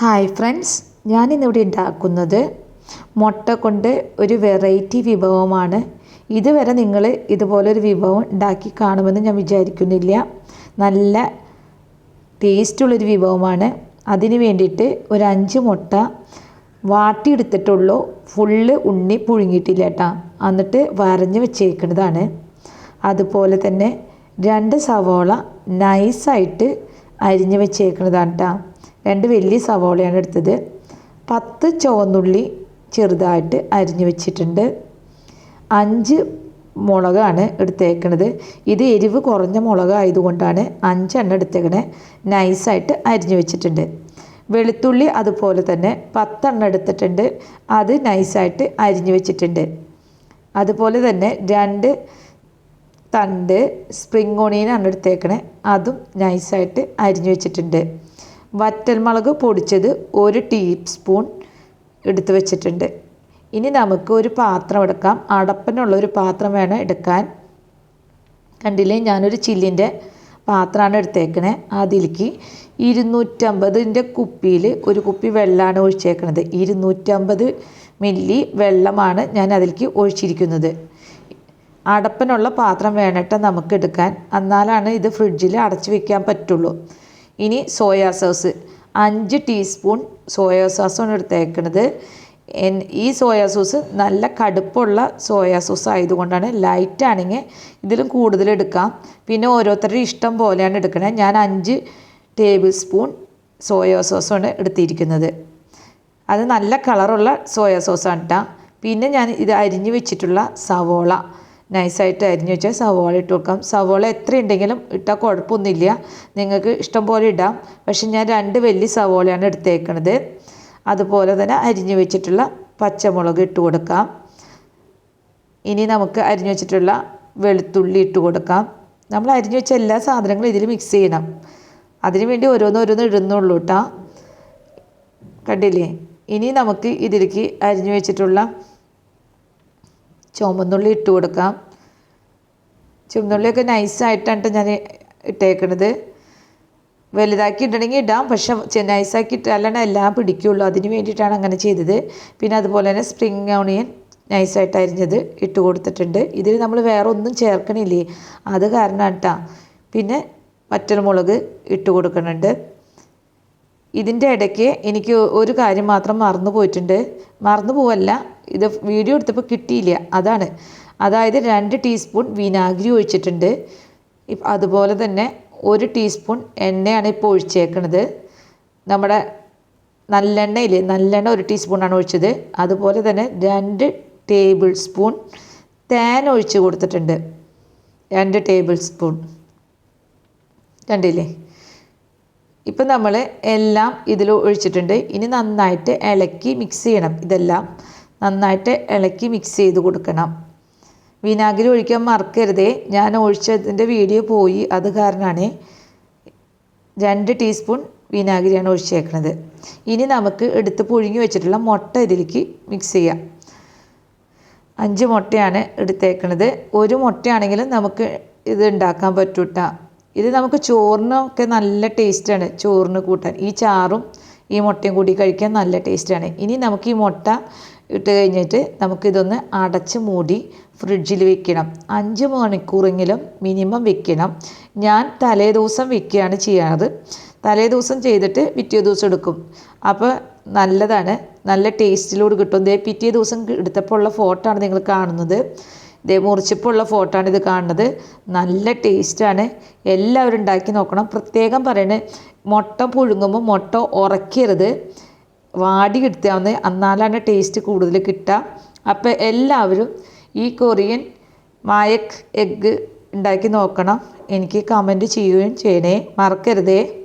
Hi friends ഞാനിന്നിവിടെ ഉണ്ടാക്കുന്നത് മുട്ട കൊണ്ട് ഒരു വെറൈറ്റി വിഭവമാണ്. ഇതുവരെ നിങ്ങൾ ഇതുപോലൊരു വിഭവം ഉണ്ടാക്കി കാണുമെന്ന് ഞാൻ വിചാരിക്കുന്നില്ല. നല്ല ടേസ്റ്റുള്ളൊരു വിഭവമാണ്. അതിന് വേണ്ടിയിട്ട് ഒരു അഞ്ച് മുട്ട വാട്ടിയെടുത്തിട്ടുള്ളൂ. ഫുള്ള് ഉണ്ണി പുഴുങ്ങിയിട്ടില്ല കേട്ടോ. എന്നിട്ട് വരഞ്ഞ് വെച്ചേക്കുന്നതാണ്. അതുപോലെ തന്നെ രണ്ട് സവോള നൈസായിട്ട് അരിഞ്ഞ് വെച്ചേക്കുന്നതാണ് കേട്ടോ. രണ്ട് വലിയ സവോളയാണ് എടുത്തത്. പത്ത് ചുവന്നുള്ളി ചെറുതായിട്ട് അരിഞ്ഞു വെച്ചിട്ടുണ്ട്. അഞ്ച് മുളകാണ് എടുത്തേക്കണത്. ഇത് എരിവ് കുറഞ്ഞ മുളക് ആയതുകൊണ്ടാണ് അഞ്ചെണ്ണം എടുത്തേക്കണേ. നൈസായിട്ട് അരിഞ്ഞു വെച്ചിട്ടുണ്ട്. വെളുത്തുള്ളി അതുപോലെ തന്നെ പത്തെണ്ണം എടുത്തിട്ടുണ്ട്. അത് നൈസായിട്ട് അരിഞ്ഞു വെച്ചിട്ടുണ്ട്. അതുപോലെ തന്നെ രണ്ട് തണ്ട് സ്പ്രിങ് ഓണിയനാണ് എടുത്തേക്കണേ. അതും നൈസായിട്ട് അരിഞ്ഞു വെച്ചിട്ടുണ്ട്. വറ്റൽമുളക് പൊടിച്ചത് ഒരു ടീസ്പൂൺ എടുത്തു വെച്ചിട്ടുണ്ട്. ഇനി നമുക്ക് ഒരു പാത്രം എടുക്കാം. അടപ്പനുള്ള ഒരു പാത്രം വേണം എടുക്കാൻ. കണ്ടില്ലേ? ഞാനൊരു ചില്ലിന്റെ പാത്രമാണ് എടുത്തേക്കണേ. അതിലേക്ക് ഇരുന്നൂറ്റമ്പതിന്റെ കുപ്പിയിൽ ഒരു കുപ്പി വെള്ളമാണ് ഒഴിച്ചേക്കണത്. ഇരുന്നൂറ്റമ്പത് മില്ലി വെള്ളമാണ് ഞാൻ അതിലേക്ക് ഒഴിച്ചിരിക്കുന്നത്. അടപ്പനുള്ള പാത്രം വേണിട്ട് നമുക്ക് എടുക്കാൻ. എന്നാലാണ് ഇത് ഫ്രിഡ്ജിൽ അടച്ചു വെക്കാൻ പറ്റുള്ളൂ. ഇനി സോയാ സോസ് അഞ്ച് ടീസ്പൂൺ സോയാ സോസാണ് എടുത്തേക്കണത്. ഈ സോയാ സോസ് നല്ല കടുപ്പുള്ള സോയാ സോസ് ആയതുകൊണ്ടാണ് ലൈറ്റ് ആണെങ്കിൽ ഇതിലും കൂടുതൽ എടുക്കാം. പിന്നെ ഓരോരുത്തരുടെ ഇഷ്ടം പോലെയാണ് എടുക്കണത് ഞാൻ അഞ്ച് ടേബിൾ സ്പൂൺ സോയാ സോസാണ് എടുത്തിരിക്കുന്നത്. അത് നല്ല കളറുള്ള സോയാ സോസാണ് കേട്ടോ പിന്നെ ഞാൻ ഇത് അരിഞ്ഞു വെച്ചിട്ടുള്ള സവോള. നൈസായിട്ട് അരിഞ്ഞു വെച്ചാൽ സവോള ഇട്ട് കൊടുക്കാം. സവോള എത്ര ഉണ്ടെങ്കിലും ഇട്ടാൽ കുഴപ്പമൊന്നുമില്ല നിങ്ങൾക്ക് ഇഷ്ടം പോലെ ഇടാം. പക്ഷെ ഞാൻ രണ്ട് വലിയ സവോളയാണ് എടുത്തേക്കണത്. അതുപോലെ തന്നെ അരിഞ്ഞു വെച്ചിട്ടുള്ള പച്ചമുളക് ഇട്ട് കൊടുക്കാം. ഇനി നമുക്ക് അരിഞ്ഞു വെച്ചിട്ടുള്ള വെളുത്തുള്ളി ഇട്ട് കൊടുക്കാം. നമ്മൾ അരിഞ്ഞു വെച്ച എല്ലാ സാധനങ്ങളും ഇതിൽ മിക്സ് ചെയ്യണം. അതിന് വേണ്ടി ഓരോന്നോരോന്ന് ഇടുന്നുള്ളൂ കേട്ടോ കണ്ടില്ലേ? ഇനി നമുക്ക് ഇതിലേക്ക് അരിഞ്ഞു വെച്ചിട്ടുള്ള ചുമന്നുള്ളി ഇട്ട് കൊടുക്കാം. ചുമന്നുള്ളിയൊക്കെ നൈസായിട്ടാണ് ഞാൻ ഇട്ടേക്കണത്. വലുതാക്കി ഇടണമെങ്കിൽ ഇടാം പക്ഷെ നൈസാക്കി ഇട്ടാലാണ് എല്ലാം പിടിക്കുള്ളൂ. അതിന് വേണ്ടിയിട്ടാണ് അങ്ങനെ ചെയ്തത്. പിന്നെ അതുപോലെ തന്നെ സ്പ്രിങ് ഓണിയൻ നൈസായിട്ട് അരിഞ്ഞത് ഇട്ട് കൊടുത്തിട്ടുണ്ട്. ഇതിൽ നമ്മൾ വേറെ ഒന്നും ചേർക്കണില്ലേ? അത് കാരണം കേട്ടോ പിന്നെ വറ്റൽമുളക് ഇട്ട് കൊടുക്കുന്നുണ്ട്. ഇതിന്റെ ഇടയ്ക്ക് എനിക്ക് ഒരു കാര്യം മാത്രം മറന്നു പോയിട്ടുണ്ട് മറന്നു പോവല്ല ഇത് വീഡിയോ എടുത്തപ്പോൾ കിട്ടിയില്ല. അതാണ്. അതായത് രണ്ട് ടീസ്പൂൺ വിനാഗിരി ഒഴിച്ചിട്ടുണ്ട്. അതുപോലെ തന്നെ ഒരു ടീസ്പൂൺ എണ്ണയാണ് ഇപ്പോൾ ഒഴിച്ചേക്കണത്. നമ്മുടെ നല്ലെണ്ണയിൽ നല്ലെണ്ണ ഒരു ടീസ്പൂണാണ് ഒഴിച്ചത്. അതുപോലെ തന്നെ രണ്ട് ടേബിൾ സ്പൂൺ തേൻ ഒഴിച്ച് കൊടുത്തിട്ടുണ്ട്. രണ്ട് ടേബിൾ സ്പൂൺ. കണ്ടില്ലേ? ഇപ്പം നമ്മൾ എല്ലാം ഇതിൽ ഒഴിച്ചിട്ടുണ്ട്. ഇനി നന്നായിട്ട് ഇളക്കി മിക്സ് ചെയ്യണം ഇതെല്ലാം. നന്നായിട്ട് ഇളക്കി മിക്സ് ചെയ്ത് കൊടുക്കണം. വിനാഗിരി ഒഴിക്കാൻ മറക്കരുതേ. ഞാൻ ഒഴിച്ചതിന്റെ വീഡിയോ പോയി. അത് കാരണമാണ് രണ്ട് ടീസ്പൂൺ വിനാഗിരിയാണ് ഒഴിച്ചേക്കുന്നത് ഇനി നമുക്ക് എടുത്ത് പുഴുങ്ങി വെച്ചിട്ടുള്ള മുട്ട ഇതിലേക്ക് മിക്സ് ചെയ്യാം. അഞ്ച് മുട്ടയാണ് എടുത്തേക്കുന്നത് ഒരു മുട്ടയാണെങ്കിലും നമുക്ക് ഇത് ഉണ്ടാക്കാൻ പറ്റൂട്ടാ ഇത് നമുക്ക് ചോറിനൊക്കെ നല്ല ടേസ്റ്റാണ് ചോറിന് കൂട്ടാൻ. ഈ ചാറും ഈ മുട്ടയും കൂടി കഴിക്കാൻ നല്ല ടേസ്റ്റാണ് ഇനി നമുക്ക് ഈ മുട്ട ഇട്ട് കഴിഞ്ഞിട്ട് നമുക്കിതൊന്ന് അടച്ച് മൂടി ഫ്രിഡ്ജിൽ വെക്കണം. അഞ്ച് മണിക്കൂറെങ്കിലും മിനിമം വെക്കണം. ഞാൻ തലേ ദിവസം വെക്കുകയാണ് ചെയ്യാറ് തലേ ദിവസം ചെയ്തിട്ട് പിറ്റേ ദിവസം എടുക്കും. അപ്പോൾ നല്ലതാണ്. നല്ല ടേസ്റ്റിലൂടെ കിട്ടും. ദേ പിറ്റേ ദിവസം എടുത്തപ്പോൾ ഉള്ള ഫോട്ടോ ആണ് നിങ്ങൾ കാണുന്നത്. ദേ മുറിച്ചപ്പോൾ ഫോട്ടോ ആണ് ഇത് കാണുന്നത്. നല്ല ടേസ്റ്റാണ് എല്ലാവരും ഉണ്ടാക്കി നോക്കണം. പ്രത്യേകം പറയണേ. മുട്ട പുഴുങ്ങുമ്പോൾ മുട്ട ഉറക്കരുത്. വാടി കിട്ടാവുന്ന എന്നാലാണ് ടേസ്റ്റ് കൂടുതൽ കിട്ടുക. അപ്പോൾ എല്ലാവരും ഈ കൊറിയൻ മായക് എഗ്ഗ് ഉണ്ടാക്കി നോക്കണം. എനിക്ക് കമന്റ് ചെയ്യുകയും ചെയ്യണേ. മറക്കരുതേ.